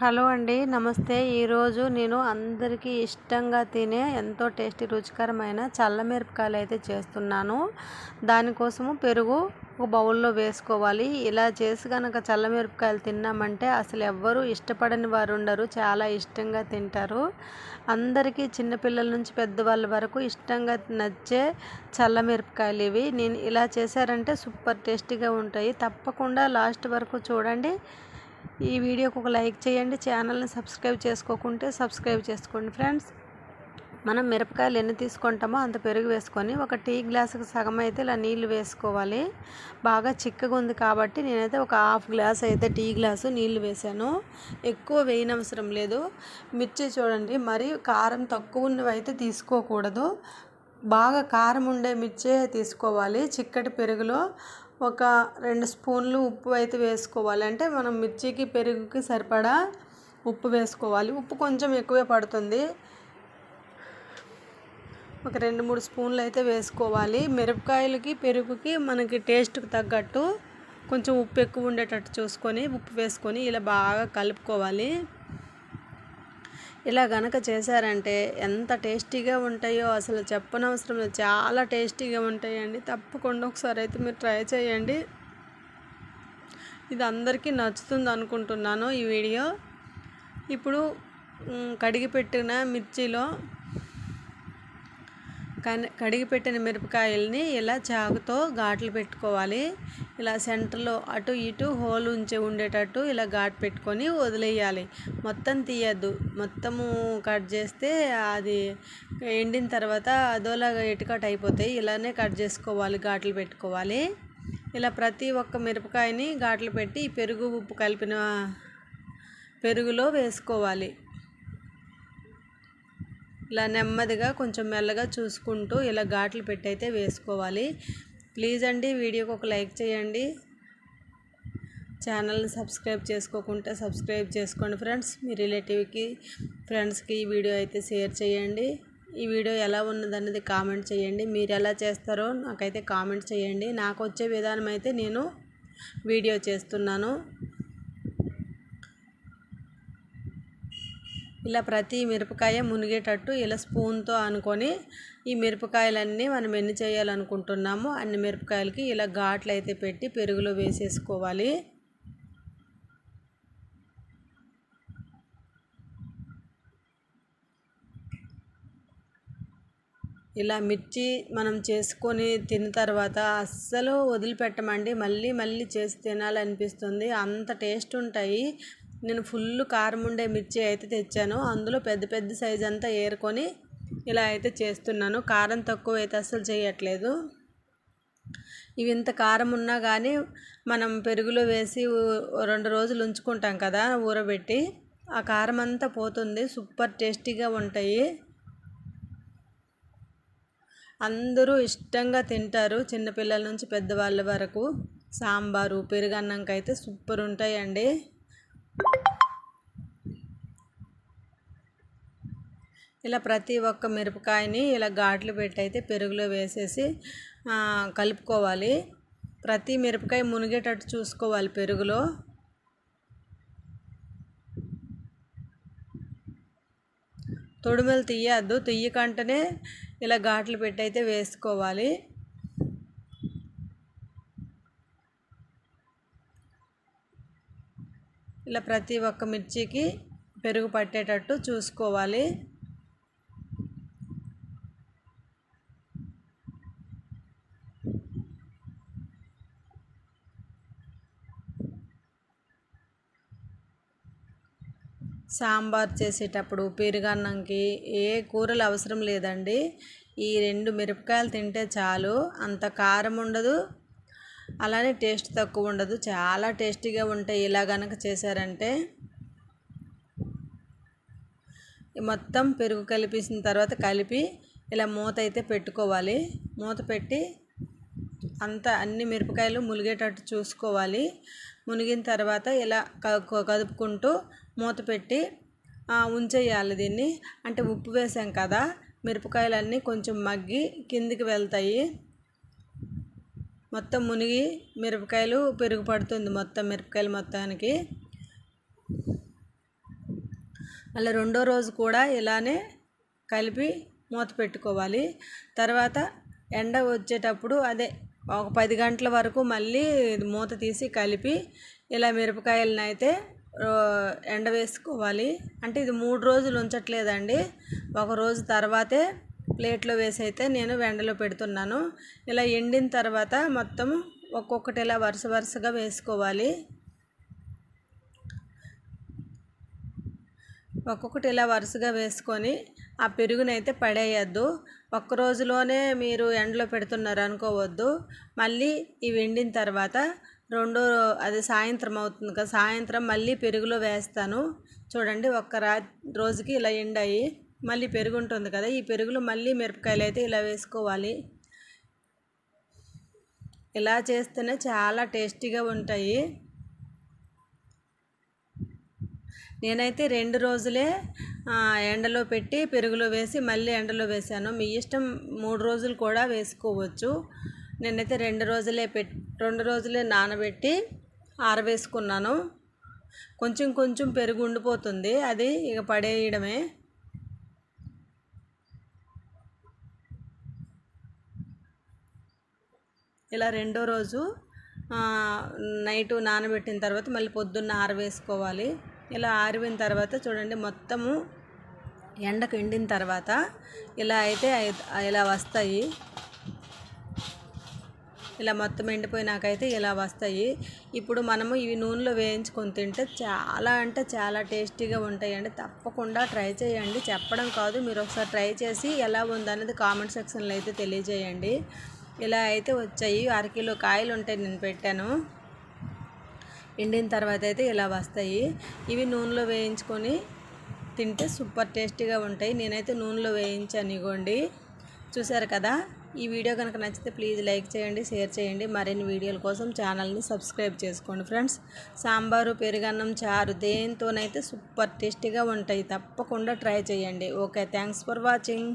Hello అండి నమస్తే. ఈరోజు నేను అందరికీ ఇష్టంగా తినే ఎంతో టేస్టీ రుచికరమైన చల్ల మిరపకాయలు అయితే చేస్తున్నాను. దానికోసము పెరుగు ఒక బౌల్లో వేసుకోవాలి. ఇలా చేసి కనుక చల్ల మిరపకాయలు తిన్నామంటే అసలు ఎవ్వరూ ఇష్టపడని వారు ఉండరు చాలా ఇష్టంగా తింటారు. అందరికీ చిన్నపిల్లల నుంచి పెద్దవాళ్ళ వరకు ఇష్టంగా నచ్చే చల్ల మిరపకాయలు ఇవి. నేను ఇలా చేశారంటే సూపర్ టేస్టీగా ఉంటాయి. తప్పకుండా లాస్ట్ వరకు చూడండి. ఈ వీడియోకి ఒక లైక్ చేయండి. ఛానల్ని సబ్స్క్రైబ్ చేసుకోకుంటే సబ్స్క్రైబ్ చేసుకోండి ఫ్రెండ్స్. మనం మిరపకాయలు ఎన్ని తీసుకుంటామో అంత పెరుగు వేసుకొని ఒక టీ గ్లాసుకు సగం అయితే ఇలా నీళ్ళు వేసుకోవాలి. బాగా చిక్కగా ఉంది కాబట్టి నేనైతే ఒక హాఫ్ గ్లాస్ అయితే టీ గ్లాసు నీళ్ళు వేసాను ఎక్కువ వేయనవసరం లేదు. మిర్చి చూడండి మరి కారం తక్కువ ఉన్నవి అయితే తీసుకోకూడదు. బాగా కారం ఉండే మిర్చే తీసుకోవాలి. చిక్కటి పెరుగులో ఒక రెండు స్పూన్లు ఉప్పు అయితే వేసుకోవాలి. అంటే మనం మిర్చికి పెరుగుకి సరిపడా ఉప్పు వేసుకోవాలి. ఉప్పు కొంచెం ఎక్కువే పడుతుంది. ఒక రెండు మూడు స్పూన్లు అయితే వేసుకోవాలి. మిరపకాయలకి పెరుగుకి మనకి టేస్ట్కి తగ్గట్టు కొంచెం ఉప్పు ఎక్కువ ఉండేటట్టు చూసుకొని ఉప్పు వేసుకొని ఇలా బాగా కలుపుకోవాలి. ఇలా గనక చేశారంటే ఎంత టేస్టీగా ఉంటాయో అసలు చెప్పనవసరం లేదు. చాలా టేస్టీగా ఉంటాయండి. తప్పకుండా ఒకసారి అయితే మీరు ట్రై చేయండి. ఇది అందరికీ నచ్చుతుంది అనుకుంటున్నాను ఈ వీడియో. ఇప్పుడు కడిగి పెట్టిన మిర్చిలో కడిగి పెట్టిన మిరపకాయల్ని ఇలా చాకుతో ఘాట్లు పెట్టుకోవాలి. ఇలా సెంటర్లో అటు ఇటు హోల్ ఉంచి ఉండేటట్టు ఇలా ఘాట్ పెట్టుకొని వదిలేయాలి. మొత్తం తీయద్దు. మొత్తము కట్ చేస్తే అది ఎండిన తర్వాత అదోలాగా ఎటుకట్ అయిపోతాయి. ఇలానే కట్ చేసుకోవాలి ఘాట్లు పెట్టుకోవాలి. ఇలా ప్రతి ఒక్క మిరపకాయని ఘాట్లు పెట్టి పెరుగు ఉప్పు కలిపిన పెరుగులో వేసుకోవాలి. ఇలా నెమ్మదిగా కొంచెం మెల్లగా చూసుకుంటూ ఇలా ఘాట్లు పెట్టయితే వేసుకోవాలి. ప్లీజ్ అండి వీడియోకి ఒక లైక్ చేయండి. ఛానల్ని సబ్స్క్రైబ్ చేసుకోకుంటే సబ్స్క్రైబ్ చేసుకోండి ఫ్రెండ్స్. మీ రిలేటివ్కి ఫ్రెండ్స్కి ఈ వీడియో అయితే షేర్ చేయండి. ఈ వీడియో ఎలా ఉన్నదన్నది కామెంట్ చేయండి. మీరు ఎలా చేస్తారో నాకైతే కామెంట్ చేయండి. నాకు వచ్చే విధానం అయితే నేను వీడియో చేస్తున్నాను. ఇలా ప్రతి మిరపకాయ మునిగేటట్టు ఇలా స్పూన్తో అనుకొని ఈ మిరపకాయలన్నీ మనం ఎన్ని చేయాలనుకుంటున్నామో అన్ని మిరపకాయలకి ఇలా ఘాట్లు అయితే పెట్టి పెరుగులో వేసేసుకోవాలి. ఇలా మిర్చి మనం చేసుకొని తిన్న తర్వాత అస్సలు వదిలిపెట్టమండి. మళ్ళీ మళ్ళీ చేసి తినాలనిపిస్తుంది. అంత టేస్ట్ ఉంటాయి. నేను ఫుల్ కారం ఉండే మిర్చి అయితే తెచ్చాను. అందులో పెద్ద పెద్ద సైజ్ అంతా ఏరుకొని ఇలా అయితే చేస్తున్నాను. కారం తక్కువ అయితే అస్సలు చేయట్లేదు. ఇవి ఇంత కారం ఉన్నా కానీ మనం పెరుగులో వేసి రెండు రోజులు ఉంచుకుంటాం కదా ఊరబెట్టి ఆ కారం అంతా పోతుంది. సూపర్ టేస్టీగా ఉంటాయి. అందరూ ఇష్టంగా తింటారు చిన్నపిల్లల నుంచి పెద్దవాళ్ళ వరకు. సాంబారు పెరుగన్నంకైతే సూపర్ ఉంటాయండి. ఇలా ప్రతి ఒక్క మిరపకాయని ఇలా ఘాట్లు పెట్టి అయితే పెరుగులో వేసేసి కలుపుకోవాలి. ప్రతి మిరపకాయ మునిగేటట్టు చూసుకోవాలి పెరుగులో. తొడుమలు తీయద్దు. తీయకంటనే ఇలా ఘాట్లు పెట్టి అయితే వేసుకోవాలి. ఇలా ప్రతి ఒక్క మిర్చికి పెరుగు పట్టేటట్టు చూసుకోవాలి. సాంబార్ చేసేటప్పుడు పెరుగన్నంకి ఏ కూరలు అవసరం లేదండి. ఈ రెండు మిరపకాయలు తింటే చాలు అంత కారం ఉండదు. అలానే టేస్ట్ తక్కువ ఉండదు. చాలా టేస్టీగా ఉంటాయి. ఇలా కనుక చేశారంటే మొత్తం పెరుగు కలిపేసిన తర్వాత కలిపి ఇలా మూత అయితే పెట్టుకోవాలి. మూత పెట్టి అంతా అన్ని మిరపకాయలు మునిగేటట్టు చూసుకోవాలి. మునిగిన తర్వాత ఇలా కదుపుకుంటూ మూత పెట్టి ఉంచేయాలి దీన్ని. అంటే ఉప్పు వేసాం కదా మిరపకాయలన్నీ కొంచెం మగ్గి కిందికి వెళ్తాయి. మొత్తం మునిగి మిరపకాయలు పెరుగు పడుతుంది మొత్తం మిరపకాయలు మొత్తానికి. మళ్ళీ రెండో రోజు కూడా ఇలానే కలిపి మూత పెట్టుకోవాలి. తర్వాత ఎండ వచ్చేటప్పుడు అదే ఒక పది గంటల వరకు మళ్ళీ మూత తీసి కలిపి ఇలా మిరపకాయలను అయితే ఎండ వేసుకోవాలి. అంటే ఇది మూడు రోజులు ఉంచట్లేదండి. ఒక రోజు తర్వాతే ప్లేట్లో వేసి అయితే నేను ఎండలో పెడుతున్నాను. ఇలా ఎండిన తర్వాత మొత్తం ఒక్కొక్కటి ఇలా వరుస వరుసగా వేసుకోవాలి. ఒక్కొక్కటి ఇలా వరుసగా వేసుకొని ఆ పెరుగునైతే పడేయద్దు. ఒక్క రోజులోనే మీరు ఎండలో పెడుతున్నారు అనుకోవద్దు. మళ్ళీ ఇవి ఎండిన తర్వాత రెండో అది సాయంత్రం అవుతుంది కదా సాయంత్రం మళ్ళీ పెరుగులో వేస్తాను. చూడండి ఒక్క రా రోజుకి ఇలా ఎండాయి. మళ్ళీ పెరుగు ఉంటుంది కదా. ఈ పెరుగులో మళ్ళీ మిరపకాయలు అయితే ఇలా వేసుకోవాలి. ఇలా చేస్తేనే చాలా టేస్టీగా ఉంటాయి. నేనైతే రెండు రోజులే ఎండలో పెట్టి పెరుగులో వేసి మళ్ళీ ఎండలో వేసాను. మీ ఇష్టం మూడు రోజులు కూడా వేసుకోవచ్చు. నేనైతే రెండు రోజులే పెట్ రెండు రోజులే నానబెట్టి ఆరవేసుకున్నాను కొంచెం కొంచెం పెరుగు ఉండిపోతుంది. అది ఇక పడేయడమే. ఇలా రెండో రోజు నైట్ నానబెట్టిన తర్వాత మళ్ళీ పొద్దున్న ఆరవేసుకోవాలి. ఇలా ఆరిపోయిన తర్వాత చూడండి మొత్తము ఎండకు ఎండిన తర్వాత ఇలా అయితే ఇలా వస్తాయి. ఇలా మొత్తం ఎండిపోయినాకైతే ఇలా వస్తాయి. ఇప్పుడు మనము ఇవి నూనెలో వేయించుకొని తింటే చాలా అంటే చాలా టేస్టీగా ఉంటాయండి. తప్పకుండా ట్రై చేయండి. చెప్పడం కాదు మీరు ఒకసారి ట్రై చేసి ఎలా ఉందనేది కామెంట్ సెక్షన్లో అయితే తెలియజేయండి. ఇలా అయితే వచ్చాయి. అరకిలో కాయలు ఉంటాయి నేను పెట్టాను. ఎండిన తర్వాత అయితే ఇలా వస్తాయి. ఇవి నూనెలో వేయించుకొని తింటే సూపర్ టేస్టీగా ఉంటాయి. నేనైతే నూనెలో వేయించాను ఇగోండి. చూసారు కదా? ఈ వీడియో కనుక నచ్చితే ప్లీజ్ లైక్ చేయండి షేర్ చేయండి. మరిన్ని వీడియోల కోసం ఛానల్ని సబ్స్క్రైబ్ చేసుకోండి ఫ్రెండ్స్. సాంబారు పెరుగన్నం చారు దేంతోనైతే సూపర్ టేస్టీగా ఉంటాయి. తప్పకుండా ట్రై చేయండి. Okay thanks for watching.